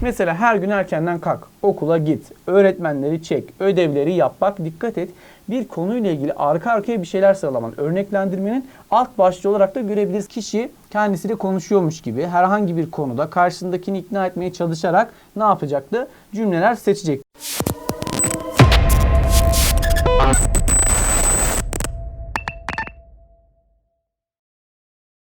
Mesela her gün erkenden kalk, okula git, öğretmenleri çek, ödevleri yap. Bak dikkat et. Bir konuyla ilgili arka arkaya bir şeyler sıralaman, örneklendirmenin alt başlığı olarak da görebiliriz. Kişi kendisiyle konuşuyormuş gibi herhangi bir konuda karşısındakini ikna etmeye çalışarak ne yapacaktı? Cümleler seçecek.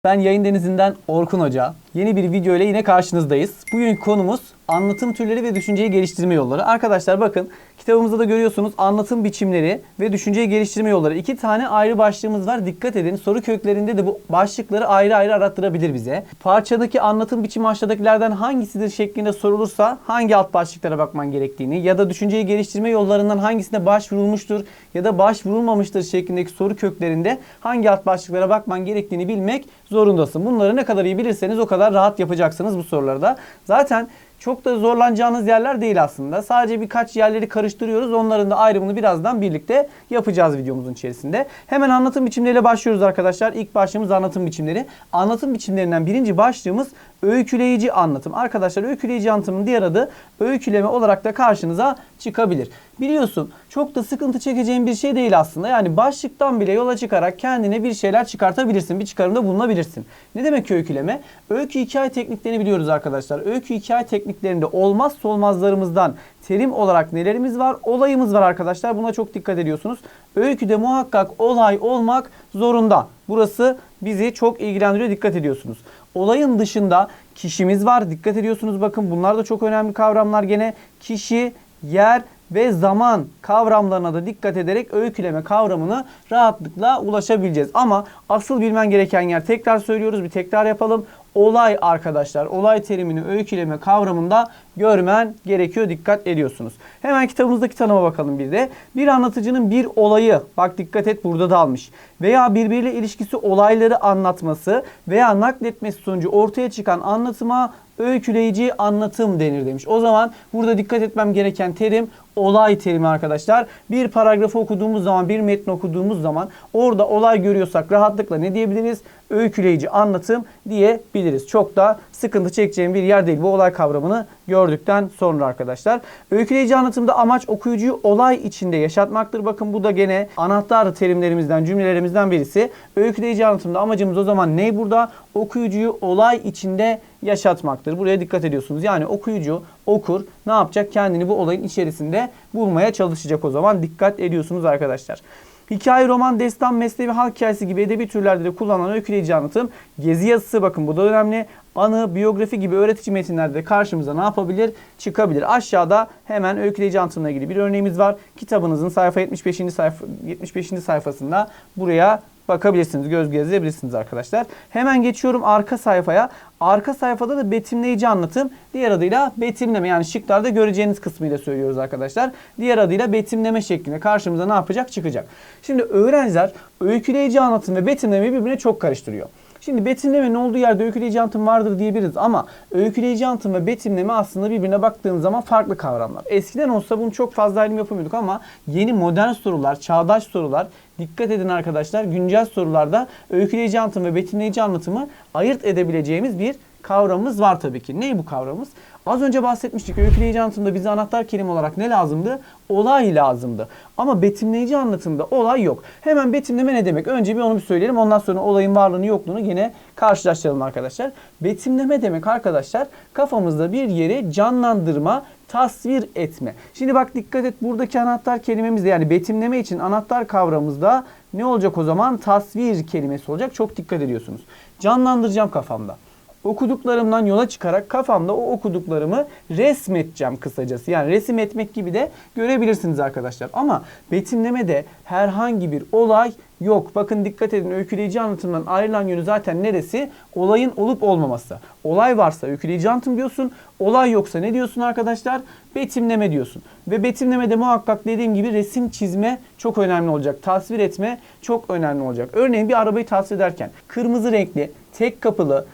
Ben Yayın Denizi'nden Orkun Hoca. Yeni bir video ile yine karşınızdayız. Bugünkü konumuz anlatım türleri ve düşünceyi geliştirme yolları. Arkadaşlar bakın kitabımızda da görüyorsunuz anlatım biçimleri ve düşünceyi geliştirme yolları. İki tane ayrı başlığımız var. Dikkat edin soru köklerinde de bu başlıkları ayrı ayrı arattırabilir bize. Parçadaki anlatım biçimi aşağıdakilerden hangisidir şeklinde sorulursa hangi alt başlıklara bakman gerektiğini ya da düşünceyi geliştirme yollarından hangisine başvurulmuştur ya da başvurulmamıştır şeklindeki soru köklerinde hangi alt başlıklara bakman gerektiğini bilmek zorundasın. Bunları ne kadar iyi bilirseniz o kadar rahat yapacaksınız bu sorularda. Zaten çok da zorlanacağınız yerler değil aslında. Sadece birkaç yerleri karıştırıyoruz. Onların da ayrımını birazdan birlikte yapacağız videomuzun içerisinde. Hemen anlatım biçimleriyle başlıyoruz arkadaşlar. İlk başlığımız anlatım biçimleri. Anlatım biçimlerinden birinci başlığımız öyküleyici anlatım. Arkadaşlar öyküleyici anlatımın diğer adı öyküleme olarak da karşınıza çıkabilir. Biliyorsun çok da sıkıntı çekeceğin bir şey değil aslında. Yani başlıktan bile yola çıkarak kendine bir şeyler çıkartabilirsin. Bir çıkarımda bulunabilirsin. Ne demek öyküleme? Öykü hikaye tekniklerini biliyoruz arkadaşlar. Öykü hikaye tekniklerinde olmazsa olmazlarımızdan terim olarak nelerimiz var? Olayımız var arkadaşlar. Buna çok dikkat ediyorsunuz. Öyküde muhakkak olay olmak zorunda. Burası bizi çok ilgilendiriyor. Dikkat ediyorsunuz. Olayın dışında kişimiz var. Dikkat ediyorsunuz. Bakın bunlar da çok önemli kavramlar. Gene kişi, yer ve zaman kavramlarına da dikkat ederek öyküleme kavramını rahatlıkla ulaşabileceğiz. Ama asıl bilmen gereken yer tekrar söylüyoruz bir tekrar yapalım. Olay arkadaşlar. Olay terimini öyküleme kavramında görmen gerekiyor. Dikkat ediyorsunuz. Hemen kitabımızdaki tanıma bakalım bir de. Bir anlatıcının bir olayı, bak dikkat et burada da almış. Veya birbiriyle ilişkisi olayları anlatması veya nakletmesi sonucu ortaya çıkan anlatıma öyküleyici anlatım denir demiş. O zaman burada dikkat etmem gereken terim olay terimi arkadaşlar. Bir paragrafı okuduğumuz zaman, bir metni okuduğumuz zaman orada olay görüyorsak rahatlıkla ne diyebiliriz? Öyküleyici anlatım diyebiliriz. Çok da sıkıntı çekeceğim bir yer değil bu olay kavramını gördükten sonra arkadaşlar. Öyküleyici anlatımda amaç okuyucuyu olay içinde yaşatmaktır. Bakın bu da gene anahtar terimlerimizden, cümlelerimizden birisi. Öyküleyici anlatımda amacımız o zaman ne burada? Okuyucuyu olay içinde yaşatmaktır. Buraya dikkat ediyorsunuz. Yani okuyucu, okur ne yapacak? Kendini bu olayın içerisinde bulmaya çalışacak o zaman. Dikkat ediyorsunuz arkadaşlar. Hikaye, roman, destan, mesleği ve halk hikayesi gibi edebi türlerde de kullanılan öyküleyici anlatım. Gezi yazısı bakın bu da önemli. Anı, biyografi gibi öğretici metinlerde de karşımıza ne yapabilir? Çıkabilir. Aşağıda hemen öyküleyici anlatımla ilgili bir örneğimiz var. Kitabınızın sayfa 75. sayfa 75. sayfasında buraya bakabilirsiniz. Göz gezebilirsiniz arkadaşlar. Hemen geçiyorum arka sayfaya. Arka sayfada da betimleyici anlatım. Diğer adıyla betimleme yani şıklarda göreceğiniz kısmıyla söylüyoruz arkadaşlar. Diğer adıyla betimleme şeklinde karşımıza ne yapacak? Çıkacak. Şimdi öğrenciler öyküleyici anlatım ve betimlemeyi birbirine çok karıştırıyor. Şimdi betimlemenin olduğu yerde öyküleyici anlatım vardır diyebiliriz ama öyküleyici anlatım ve betimleme aslında birbirine baktığın zaman farklı kavramlar. Eskiden olsa bunu çok fazla ilim yapamıyorduk ama yeni modern sorular, çağdaş sorular dikkat edin arkadaşlar güncel sorularda öyküleyici anlatım ve betimleyici anlatımı ayırt edebileceğimiz bir kavramımız var tabii ki. Ne bu kavramımız? Az önce bahsetmiştik. Öyküleyici anlatımda bize anahtar kelime olarak ne lazımdı? Olay lazımdı. Ama betimleyici anlatımda olay yok. Hemen betimleme ne demek? Önce bir onu bir söyleyelim. Ondan sonra olayın varlığını yokluğunu yine karşılaştıralım arkadaşlar. Betimleme demek arkadaşlar kafamızda bir yeri canlandırma, tasvir etme. Şimdi bak dikkat et buradaki anahtar kelimemizde yani betimleme için anahtar kavramımızda ne olacak o zaman? Tasvir kelimesi olacak. Çok dikkat ediyorsunuz. Canlandıracağım kafamda okuduklarımdan yola çıkarak kafamda o okuduklarımı resmeteceğim kısacası. Yani resim etmek gibi de görebilirsiniz arkadaşlar. Ama betimlemede herhangi bir olay yok. Bakın dikkat edin öyküleyici anlatımdan ayrılan yönü zaten neresi? Olayın olup olmaması. Olay varsa öyküleyici anlatım diyorsun. Olay yoksa ne diyorsun arkadaşlar? Betimleme diyorsun. Ve betimlemede muhakkak dediğim gibi resim çizme çok önemli olacak. Tasvir etme çok önemli olacak. Örneğin bir arabayı tasvir ederken kırmızı renkli, tek kapılı,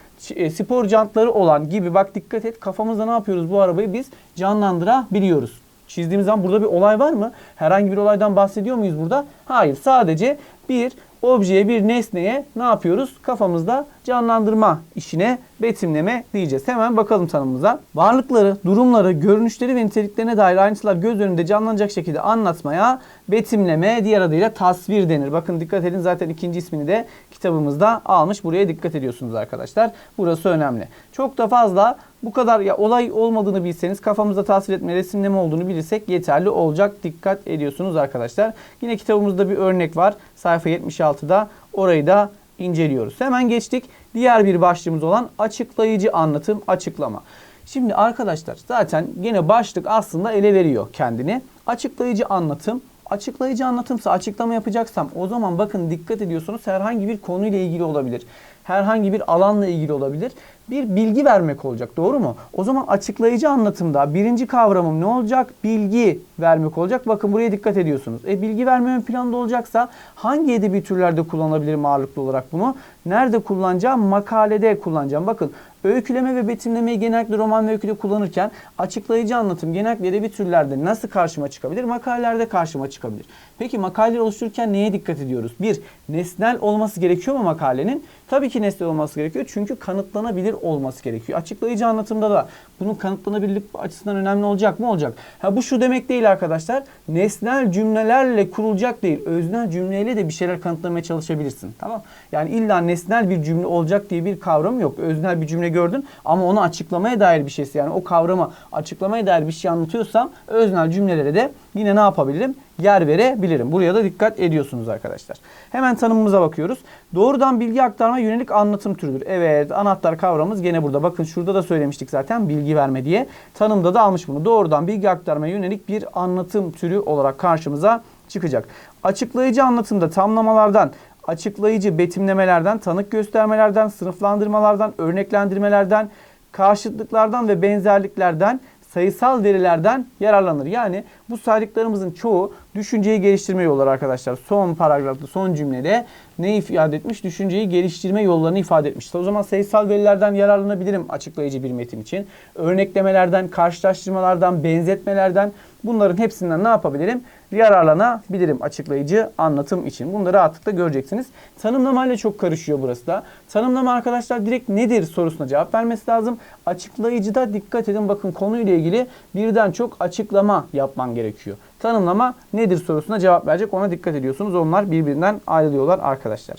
spor jantları olan gibi bak dikkat et kafamızda ne yapıyoruz bu arabayı biz canlandırabiliyoruz. Çizdiğimiz zaman burada bir olay var mı? Herhangi bir olaydan bahsediyor muyuz burada? Hayır sadece bir objeye bir nesneye ne yapıyoruz? Kafamızda canlandırma işine betimleme diyeceğiz. Hemen bakalım tanımımıza. Varlıkları, durumları, görünüşleri ve niteliklerine dair ayrıntılar göz önünde canlanacak şekilde anlatmaya betimleme diğer adıyla tasvir denir. Bakın dikkat edin zaten ikinci ismini de kitabımızda almış. Buraya dikkat ediyorsunuz arkadaşlar. Burası önemli. Çok da fazla bu kadar ya olay olmadığını bilseniz kafamızda tasvir etme, resimleme olduğunu bilirsek yeterli olacak. Dikkat ediyorsunuz arkadaşlar. Yine kitabımızda bir örnek var. Sayfa 76'da. Orayı da inceliyoruz. Hemen geçtik. Diğer bir başlığımız olan açıklayıcı anlatım, açıklama. Şimdi arkadaşlar zaten yine başlık aslında ele veriyor kendini. Açıklayıcı anlatım. Açıklayıcı anlatımsa açıklama yapacaksam o zaman bakın dikkat ediyorsunuz herhangi bir konuyla ilgili olabilir. Herhangi bir alanla ilgili olabilir. Bir bilgi vermek olacak doğru mu? O zaman açıklayıcı anlatımda birinci kavramım ne olacak? Bilgi vermek olacak. Bakın buraya dikkat ediyorsunuz. E bilgi verme ön planda olacaksa hangi edebi türlerde kullanabilirim ağırlıklı olarak bunu? Nerede kullanacağım? Makalede kullanacağım. Bakın öyküleme ve betimlemeyi genellikle roman ve öyküde kullanırken açıklayıcı anlatım genellikle edebi türlerde nasıl karşıma çıkabilir? Makalelerde karşıma çıkabilir. Peki makaleleri oluştururken neye dikkat ediyoruz? Bir, nesnel olması gerekiyor mu makalenin? Tabii ki nesnel olması gerekiyor çünkü kanıtlanabilir olması gerekiyor. Açıklayıcı anlatımda da bunun kanıtlanabilirlik açısından önemli olacak mı? Olacak. Ha bu şu demek değil arkadaşlar. Nesnel cümlelerle kurulacak değil. Öznel cümleyle de bir şeyler kanıtlamaya çalışabilirsin. Tamam? Yani illa nesnel bir cümle olacak diye bir kavram yok. Öznel bir cümle gördün ama onu açıklamaya dair bir şeysi yani o kavramı açıklamaya dair bir şey anlatıyorsam öznel cümlelere de yine ne yapabilirim? Yer verebilirim. Buraya da dikkat ediyorsunuz arkadaşlar. Hemen tanımımıza bakıyoruz. Doğrudan bilgi aktarma yönelik anlatım türüdür. Evet anahtar kavramımız gene burada. Bakın şurada da söylemiştik zaten bilgi verme diye. Tanımda da almış bunu. Doğrudan bilgi aktarma yönelik bir anlatım türü olarak karşımıza çıkacak. Açıklayıcı anlatımda tamlamalardan, açıklayıcı betimlemelerden, tanık göstermelerden, sınıflandırmalardan, örneklendirmelerden, karşıtlıklardan ve benzerliklerden sayısal verilerden yararlanır. Yani bu saydıklarımızın çoğu düşünceyi geliştirme yolları arkadaşlar. Son paragrafta, son cümlede ne ifade etmiş? Düşünceyi geliştirme yollarını ifade etmiş. O zaman sayısal verilerden yararlanabilirim açıklayıcı bir metin için. Örneklemelerden, karşılaştırmalardan, benzetmelerden bunların hepsinden ne yapabilirim? Yararlanabilirim açıklayıcı anlatım için. Bunları rahatlıkla göreceksiniz. Tanımlamayla çok karışıyor burası da. Tanımlama arkadaşlar direkt nedir sorusuna cevap vermesi lazım. Açıklayıcıda dikkat edin bakın konuyla ilgili birden çok açıklama yapman gerekiyor. Tanımlama nedir sorusuna cevap verecek. Ona dikkat ediyorsunuz. Onlar birbirinden ayrılıyorlar arkadaşlar.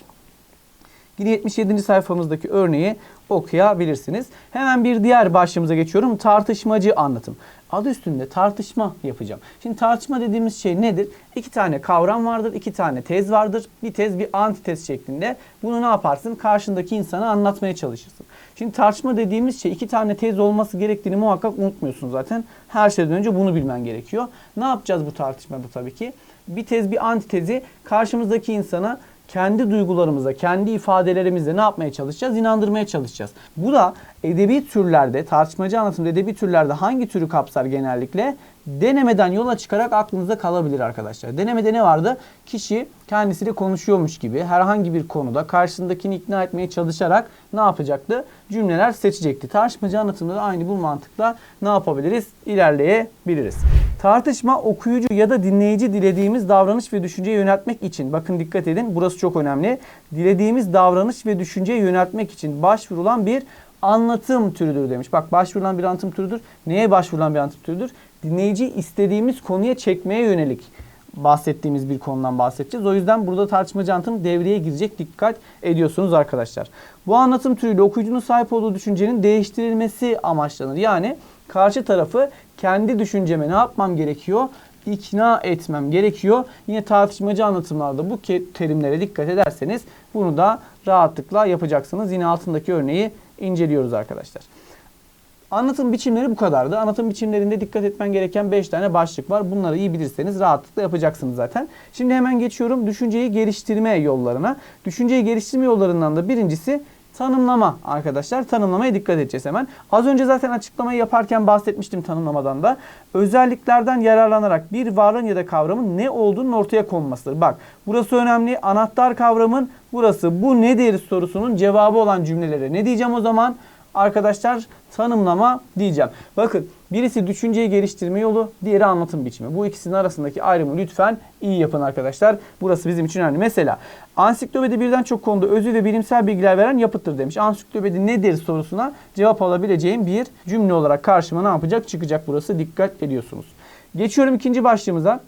Yine 77. sayfamızdaki örneği okuyabilirsiniz. Hemen bir diğer başlığımıza geçiyorum. Tartışmacı anlatım. Adı üstünde tartışma yapacağım. Şimdi tartışma dediğimiz şey nedir? İki tane kavram vardır, iki tane tez vardır. Bir tez bir antitez şeklinde. Bunu ne yaparsın? Karşındaki insana anlatmaya çalışırsın. Şimdi tartışma dediğimiz şey iki tane tez olması gerektiğini muhakkak unutmuyorsun zaten. Her şeyden önce bunu bilmen gerekiyor. Ne yapacağız bu tartışmada tabii ki? Bir tez bir antitezi karşımızdaki insana kendi duygularımıza, kendi ifadelerimizle ne yapmaya çalışacağız? İnandırmaya çalışacağız. Bu da edebi türlerde, tartışmacı anlatımda edebi türlerde hangi türü kapsar genellikle? Denemeden yola çıkarak aklınızda kalabilir arkadaşlar. Denemede ne vardı? Kişi kendisiyle konuşuyormuş gibi herhangi bir konuda karşısındakini ikna etmeye çalışarak ne yapacaktı? Cümleler seçecekti. Tartışmacı anlatımda da aynı bu mantıkla ne yapabiliriz? İlerleyebiliriz. Tartışma okuyucu ya da dinleyici dilediğimiz davranış ve düşünceye yöneltmek için bakın dikkat edin burası çok önemli. Dilediğimiz davranış ve düşünceye yöneltmek için başvurulan bir anlatım türüdür demiş. Bak başvurulan bir anlatım türüdür. Neye başvurulan bir anlatım türüdür? Dinleyici istediğimiz konuya çekmeye yönelik bahsettiğimiz bir konudan bahsedeceğiz. O yüzden burada tartışmacı anlatım devreye girecek. Dikkat ediyorsunuz arkadaşlar. Bu anlatım türüyle okuyucunun sahip olduğu düşüncenin değiştirilmesi amaçlanır. Yani karşı tarafı kendi düşünceme ne yapmam gerekiyor? ikna etmem gerekiyor. Yine tartışmacı anlatımlarda bu terimlere dikkat ederseniz bunu da rahatlıkla yapacaksınız. Yine altındaki örneği inceliyoruz arkadaşlar. Anlatım biçimleri bu kadardı. Anlatım biçimlerinde dikkat etmen gereken 5 tane başlık var. Bunları iyi bilirseniz rahatlıkla yapacaksınız zaten. Şimdi hemen geçiyorum düşünceyi geliştirme yollarına. Düşünceyi geliştirme yollarından da birincisi tanımlama arkadaşlar. Tanımlamaya dikkat edeceğiz hemen. Az önce zaten açıklamayı yaparken bahsetmiştim tanımlamadan da. Özelliklerden yararlanarak bir varlığın ya da kavramın ne olduğunun ortaya konmasıdır. Bak burası önemli. Anahtar kavramın burası bu nedir sorusunun cevabı olan cümlelere ne diyeceğim o zaman? Arkadaşlar tanımlama diyeceğim. Bakın birisi düşünceyi geliştirme yolu, diğeri anlatım biçimi. Bu ikisinin arasındaki ayrımı lütfen iyi yapın arkadaşlar. Burası bizim için önemli. Mesela ansiklopedi birden çok konuda özü ve bilimsel bilgiler veren yapıttır demiş. Ansiklopedi nedir sorusuna cevap alabileceğim bir cümle olarak karşıma ne yapacak? Çıkacak burası. Dikkat ediyorsunuz. Geçiyorum ikinci başlığımıza.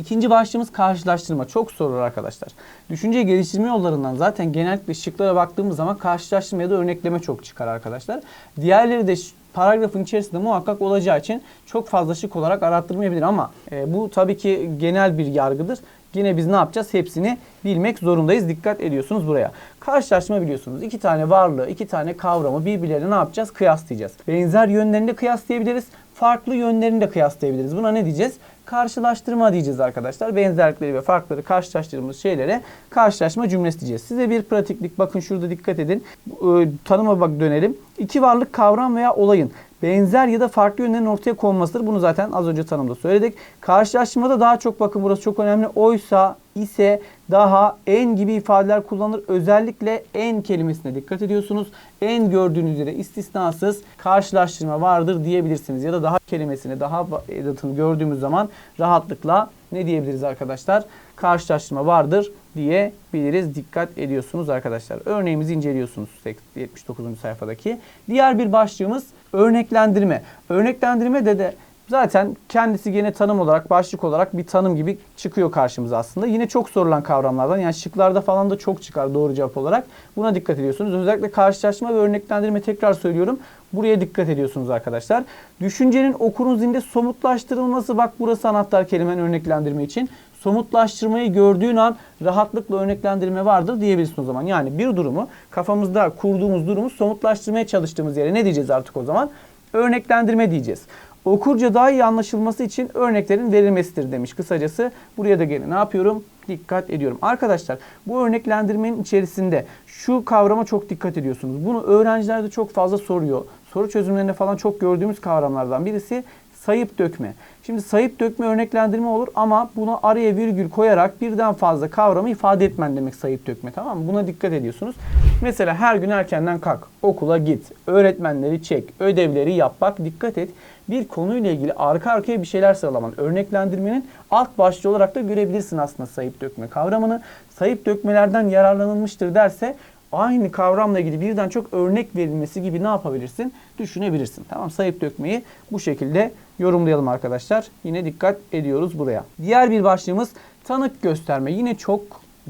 İkinci başlığımız karşılaştırma. Çok sorulur arkadaşlar. Düşünce geliştirme yollarından zaten genellikle şıklara baktığımız zaman karşılaştırma ya da örnekleme çok çıkar arkadaşlar. Diğerleri de paragrafın içerisinde muhakkak olacağı için çok fazla şık olarak arattırmayabilir ama e, bu tabii ki genel bir yargıdır. Yine biz ne yapacağız? Hepsini bilmek zorundayız. Dikkat ediyorsunuz buraya. Karşılaştırma biliyorsunuz. iki tane varlığı, iki tane kavramı birbirlerine ne yapacağız? Kıyaslayacağız. Benzer yönlerini de kıyaslayabiliriz. Farklı yönlerini de kıyaslayabiliriz. Buna ne diyeceğiz? Karşılaştırma diyeceğiz arkadaşlar. Benzerlikleri ve farkları karşılaştırdığımız şeylere karşılaşma cümlesi diyeceğiz. Size bir pratiklik bakın şurada dikkat edin. Ee, Tanıma bak dönelim. İki varlık kavram veya olayın benzer ya da farklı yönlerin ortaya konmasıdır. Bunu zaten az önce tanımda söyledik. Karşılaştırmada daha çok bakın burası çok önemli. Oysa, ise, daha, en gibi ifadeler kullanılır. Özellikle en kelimesine dikkat ediyorsunuz. En gördüğünüz üzere istisnasız karşılaştırma vardır diyebilirsiniz. Ya da daha kelimesini, daha edatını gördüğümüz zaman rahatlıkla ne diyebiliriz arkadaşlar? Karşılaştırma vardır diyebiliriz. Dikkat ediyorsunuz arkadaşlar. Örneğimizi inceliyorsunuz 79. sayfadaki. Diğer bir başlığımız örneklendirme. Örneklendirme de de zaten kendisi gene tanım olarak, başlık olarak bir tanım gibi çıkıyor karşımıza aslında. Yine çok sorulan kavramlardan. Yani şıklarda falan da çok çıkar doğru cevap olarak. Buna dikkat ediyorsunuz. Özellikle karşılaştırma ve örneklendirme tekrar söylüyorum. Buraya dikkat ediyorsunuz arkadaşlar. Düşüncenin okurun zihinde somutlaştırılması bak burası anahtar kelimen örneklendirme için. Somutlaştırmayı gördüğün an rahatlıkla örneklendirme vardır diyebilirsin o zaman. Yani bir durumu kafamızda kurduğumuz durumu somutlaştırmaya çalıştığımız yere ne diyeceğiz artık o zaman? Örneklendirme diyeceğiz. Okurca daha iyi anlaşılması için örneklerin verilmesidir demiş. Kısacası buraya da gene ne yapıyorum? Dikkat ediyorum. Arkadaşlar bu örneklendirmenin içerisinde şu kavrama çok dikkat ediyorsunuz. Bunu öğrenciler de çok fazla soruyor. Soru çözümlerinde falan çok gördüğümüz kavramlardan birisi sayıp dökme. Şimdi sayıp dökme örneklendirme olur ama buna araya virgül koyarak birden fazla kavramı ifade etmen demek sayıp dökme tamam mı? Buna dikkat ediyorsunuz. Mesela her gün erkenden kalk, okula git, öğretmenleri çek, ödevleri yap. Bak dikkat et. Bir konuyla ilgili arka arkaya bir şeyler sıralaman. Örneklendirmenin alt başlığı olarak da görebilirsin aslında sayıp dökme kavramını. Sayıp dökmelerden yararlanılmıştır derse aynı kavramla ilgili birden çok örnek verilmesi gibi ne yapabilirsin? Düşünebilirsin. Tamam sayıp dökmeyi bu şekilde yorumlayalım arkadaşlar. Yine dikkat ediyoruz buraya. Diğer bir başlığımız tanık gösterme. Yine çok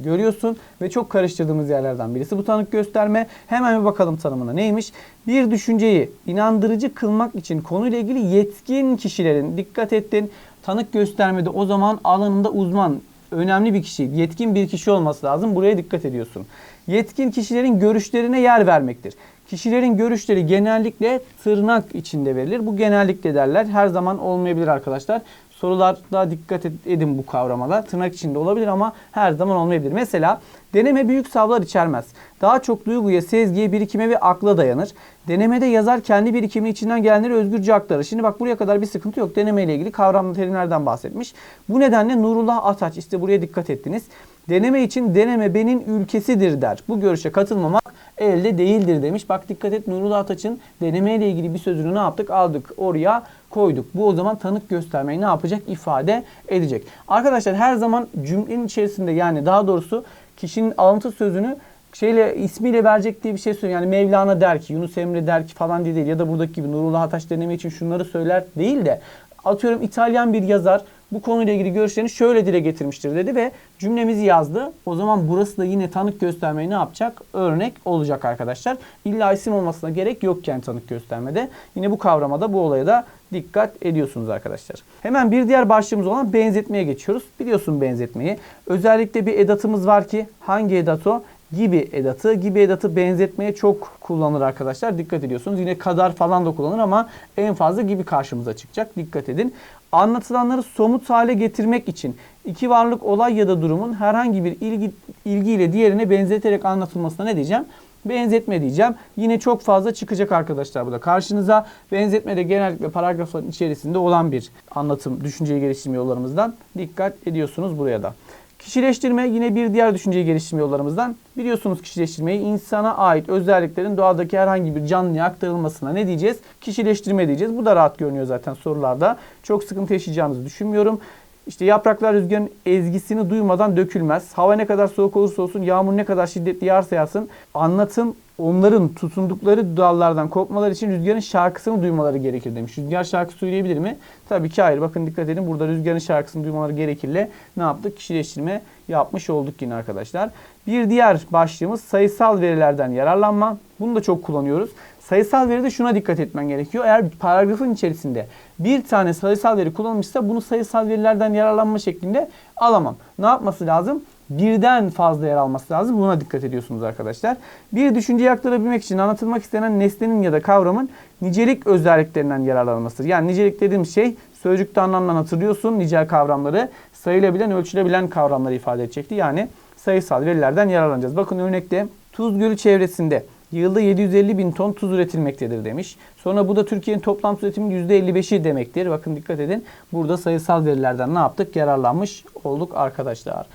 görüyorsun ve çok karıştırdığımız yerlerden birisi bu tanık gösterme. Hemen bir bakalım tanımına neymiş? Bir düşünceyi inandırıcı kılmak için konuyla ilgili yetkin kişilerin dikkat ettin tanık göstermede o zaman alanında uzman önemli bir kişi, yetkin bir kişi olması lazım. Buraya dikkat ediyorsun. Yetkin kişilerin görüşlerine yer vermektir. Kişilerin görüşleri genellikle tırnak içinde verilir. Bu genellikle derler. Her zaman olmayabilir arkadaşlar. Sorularda dikkat edin bu kavramada. Tırnak içinde olabilir ama her zaman olmayabilir. Mesela deneme büyük savlar içermez. Daha çok duyguya, sezgiye, birikime ve akla dayanır. Denemede yazar kendi birikiminin içinden gelenleri özgürce aktarır. Şimdi bak buraya kadar bir sıkıntı yok. Deneme ile ilgili kavramlı terimlerden bahsetmiş. Bu nedenle Nurullah Ataç işte buraya dikkat ettiniz. Deneme için deneme benim ülkesidir der. Bu görüşe katılmamak elde değildir demiş. Bak dikkat et Nurullah Ataç'ın deneme ile ilgili bir sözünü ne yaptık? Aldık oraya koyduk. Bu o zaman tanık göstermeyi ne yapacak? ifade edecek. Arkadaşlar her zaman cümlenin içerisinde yani daha doğrusu kişinin alıntı sözünü şeyle ismiyle verecek diye bir şey söylüyor. Yani Mevlana der ki, Yunus Emre der ki falan diye değil. Ya da buradaki gibi Nurullah Ataç deneme için şunları söyler değil de atıyorum İtalyan bir yazar bu konuyla ilgili görüşlerini şöyle dile getirmiştir dedi ve cümlemizi yazdı. O zaman burası da yine tanık göstermeyi ne yapacak? Örnek olacak arkadaşlar. İlla isim olmasına gerek yok yani tanık göstermede. Yine bu kavramada bu olaya da dikkat ediyorsunuz arkadaşlar. Hemen bir diğer başlığımız olan benzetmeye geçiyoruz. Biliyorsun benzetmeyi. Özellikle bir edatımız var ki hangi edat o? Gibi edatı. Gibi edatı benzetmeye çok kullanılır arkadaşlar. Dikkat ediyorsunuz. Yine kadar falan da kullanılır ama en fazla gibi karşımıza çıkacak. Dikkat edin. Anlatılanları somut hale getirmek için iki varlık olay ya da durumun herhangi bir ilgi ilgiyle diğerine benzeterek anlatılmasına ne diyeceğim? Benzetme diyeceğim. Yine çok fazla çıkacak arkadaşlar bu da karşınıza. Benzetme de genellikle paragrafların içerisinde olan bir anlatım, düşünceyi geliştirme yollarımızdan dikkat ediyorsunuz buraya da. Kişileştirme yine bir diğer düşünceyi geliştirme yollarımızdan. Biliyorsunuz kişileştirmeyi insana ait özelliklerin doğadaki herhangi bir canlıya aktarılmasına ne diyeceğiz? Kişileştirme diyeceğiz. Bu da rahat görünüyor zaten sorularda. Çok sıkıntı yaşayacağınızı düşünmüyorum. İşte yapraklar rüzgarın ezgisini duymadan dökülmez. Hava ne kadar soğuk olursa olsun, yağmur ne kadar şiddetli yağarsa yağsın. Anlatım onların tutundukları dallardan kopmaları için rüzgarın şarkısını duymaları gerekir demiş. Rüzgar şarkı söyleyebilir mi? Tabii ki hayır. Bakın dikkat edin. Burada rüzgarın şarkısını duymaları gerekirle ne yaptık? Kişileştirme yapmış olduk yine arkadaşlar. Bir diğer başlığımız sayısal verilerden yararlanma. Bunu da çok kullanıyoruz. Sayısal veride şuna dikkat etmen gerekiyor. Eğer paragrafın içerisinde bir tane sayısal veri kullanılmışsa bunu sayısal verilerden yararlanma şeklinde alamam. Ne yapması lazım? Birden fazla yer alması lazım. Buna dikkat ediyorsunuz arkadaşlar. Bir düşünceyi aktarabilmek için anlatılmak istenen nesnenin ya da kavramın nicelik özelliklerinden yararlanmasıdır. Yani nicelik dediğimiz şey sözcükte anlamdan hatırlıyorsun nicel kavramları sayılabilen, ölçülebilen kavramları ifade edecekti. Yani sayısal verilerden yararlanacağız. Bakın örnekte Tuz Gölü çevresinde yılda 750 bin ton tuz üretilmektedir demiş. Sonra bu da Türkiye'nin toplam üretiminin %55'i demektir. Bakın dikkat edin. Burada sayısal verilerden ne yaptık? Yararlanmış olduk arkadaşlar.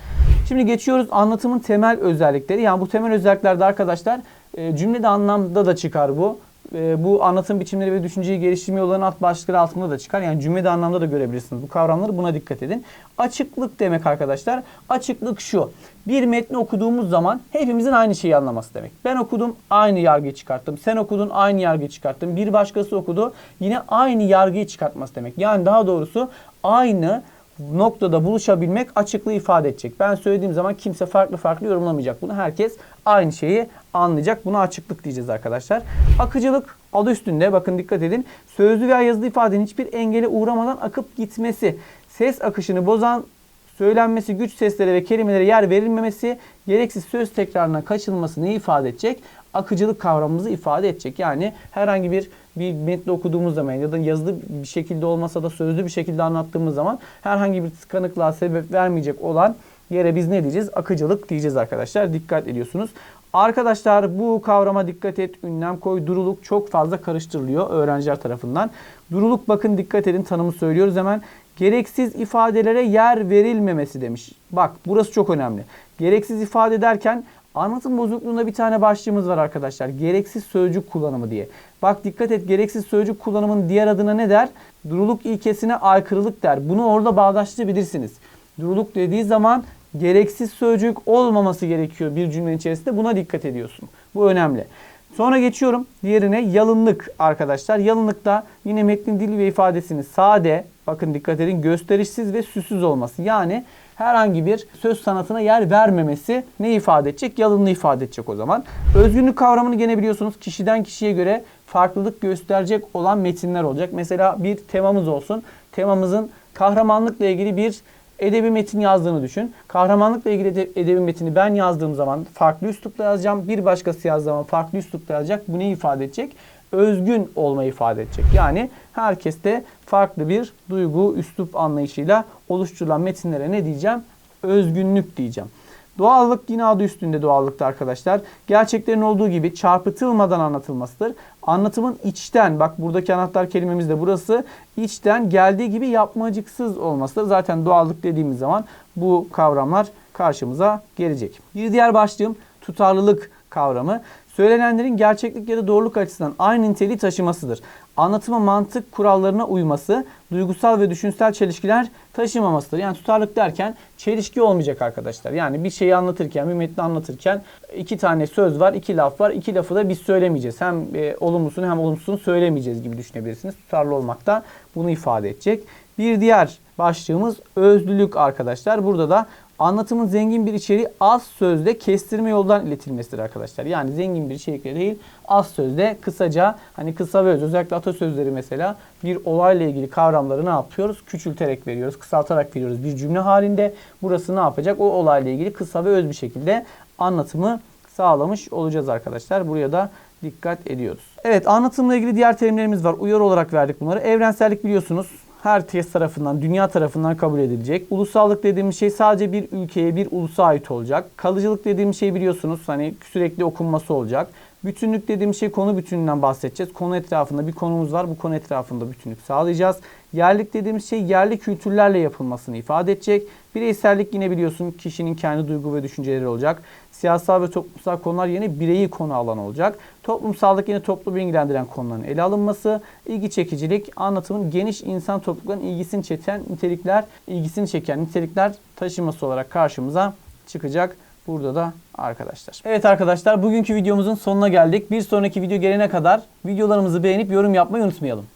Şimdi geçiyoruz anlatımın temel özellikleri. Yani bu temel özelliklerde arkadaşlar e, cümlede anlamda da çıkar bu. E, bu anlatım biçimleri ve düşünceyi geliştirme yollarının alt başlıkları altında da çıkar. Yani cümlede anlamda da görebilirsiniz bu kavramları. Buna dikkat edin. Açıklık demek arkadaşlar. Açıklık şu. Bir metni okuduğumuz zaman hepimizin aynı şeyi anlaması demek. Ben okudum aynı yargıyı çıkarttım. Sen okudun aynı yargıyı çıkarttın. Bir başkası okudu yine aynı yargıyı çıkartması demek. Yani daha doğrusu aynı noktada buluşabilmek açıklığı ifade edecek. Ben söylediğim zaman kimse farklı farklı yorumlamayacak bunu. Herkes aynı şeyi anlayacak. Buna açıklık diyeceğiz arkadaşlar. Akıcılık adı üstünde bakın dikkat edin. Sözlü veya yazılı ifadenin hiçbir engele uğramadan akıp gitmesi. Ses akışını bozan söylenmesi, güç seslere ve kelimelere yer verilmemesi, gereksiz söz tekrarına kaçılması ne ifade edecek? Akıcılık kavramımızı ifade edecek. Yani herhangi bir bir metni okuduğumuz zaman ya da yazılı bir şekilde olmasa da sözlü bir şekilde anlattığımız zaman herhangi bir tıkanıklığa sebep vermeyecek olan yere biz ne diyeceğiz? Akıcılık diyeceğiz arkadaşlar. Dikkat ediyorsunuz. Arkadaşlar bu kavrama dikkat et. Ünlem koy. Duruluk çok fazla karıştırılıyor öğrenciler tarafından. Duruluk bakın dikkat edin tanımı söylüyoruz hemen. Gereksiz ifadelere yer verilmemesi demiş. Bak burası çok önemli. Gereksiz ifade derken Anlatım bozukluğunda bir tane başlığımız var arkadaşlar. Gereksiz sözcük kullanımı diye. Bak dikkat et gereksiz sözcük kullanımının diğer adına ne der? Duruluk ilkesine aykırılık der. Bunu orada bağdaştırabilirsiniz. Duruluk dediği zaman gereksiz sözcük olmaması gerekiyor bir cümlenin içerisinde. Buna dikkat ediyorsun. Bu önemli. Sonra geçiyorum diğerine yalınlık arkadaşlar. Yalınlıkta yine metnin dili ve ifadesini sade, bakın dikkat edin gösterişsiz ve süsüz olması. Yani herhangi bir söz sanatına yer vermemesi ne ifade edecek? Yalınlığı ifade edecek o zaman. Özgünlük kavramını gene biliyorsunuz kişiden kişiye göre farklılık gösterecek olan metinler olacak. Mesela bir temamız olsun. Temamızın kahramanlıkla ilgili bir edebi metin yazdığını düşün. Kahramanlıkla ilgili edebi metini ben yazdığım zaman farklı üslupla yazacağım. Bir başkası yazdığı zaman farklı üslupla yazacak. Bu ne ifade edecek? Özgün olmayı ifade edecek. Yani herkeste farklı bir duygu, üslup anlayışıyla oluşturulan metinlere ne diyeceğim? Özgünlük diyeceğim. Doğallık yine adı üstünde doğallıkta arkadaşlar. Gerçeklerin olduğu gibi çarpıtılmadan anlatılmasıdır. Anlatımın içten, bak buradaki anahtar kelimemiz de burası, içten geldiği gibi yapmacıksız olmasıdır. Zaten doğallık dediğimiz zaman bu kavramlar karşımıza gelecek. Bir diğer başlığım tutarlılık kavramı söylenenlerin gerçeklik ya da doğruluk açısından aynı niteliği taşımasıdır. Anlatıma mantık kurallarına uyması, duygusal ve düşünsel çelişkiler taşımamasıdır. Yani tutarlık derken çelişki olmayacak arkadaşlar. Yani bir şeyi anlatırken, bir metni anlatırken iki tane söz var, iki laf var. İki lafı da biz söylemeyeceğiz. Hem e, olumlusunu hem olumsuzunu söylemeyeceğiz gibi düşünebilirsiniz. Tutarlı olmak da bunu ifade edecek. Bir diğer başlığımız özlülük arkadaşlar. Burada da Anlatımın zengin bir içeriği az sözde kestirme yoldan iletilmesidir arkadaşlar. Yani zengin bir içerikle değil az sözde kısaca hani kısa ve öz özellikle atasözleri mesela bir olayla ilgili kavramları ne yapıyoruz? Küçülterek veriyoruz, kısaltarak veriyoruz bir cümle halinde. Burası ne yapacak? O olayla ilgili kısa ve öz bir şekilde anlatımı sağlamış olacağız arkadaşlar. Buraya da dikkat ediyoruz. Evet anlatımla ilgili diğer terimlerimiz var. Uyarı olarak verdik bunları. Evrensellik biliyorsunuz herkes tarafından, dünya tarafından kabul edilecek. Ulusallık dediğimiz şey sadece bir ülkeye, bir ulusa ait olacak. Kalıcılık dediğimiz şey biliyorsunuz hani sürekli okunması olacak. Bütünlük dediğim şey konu bütünlüğünden bahsedeceğiz. Konu etrafında bir konumuz var. Bu konu etrafında bütünlük sağlayacağız. Yerlik dediğimiz şey yerli kültürlerle yapılmasını ifade edecek. Bireysellik yine biliyorsun kişinin kendi duygu ve düşünceleri olacak. Siyasal ve toplumsal konular yine bireyi konu alan olacak. Toplumsallık yine toplumu ilgilendiren konuların ele alınması. ilgi çekicilik, anlatımın geniş insan topluluklarının ilgisini çeken nitelikler, ilgisini çeken nitelikler taşıması olarak karşımıza çıkacak. Burada da arkadaşlar. Evet arkadaşlar bugünkü videomuzun sonuna geldik. Bir sonraki video gelene kadar videolarımızı beğenip yorum yapmayı unutmayalım.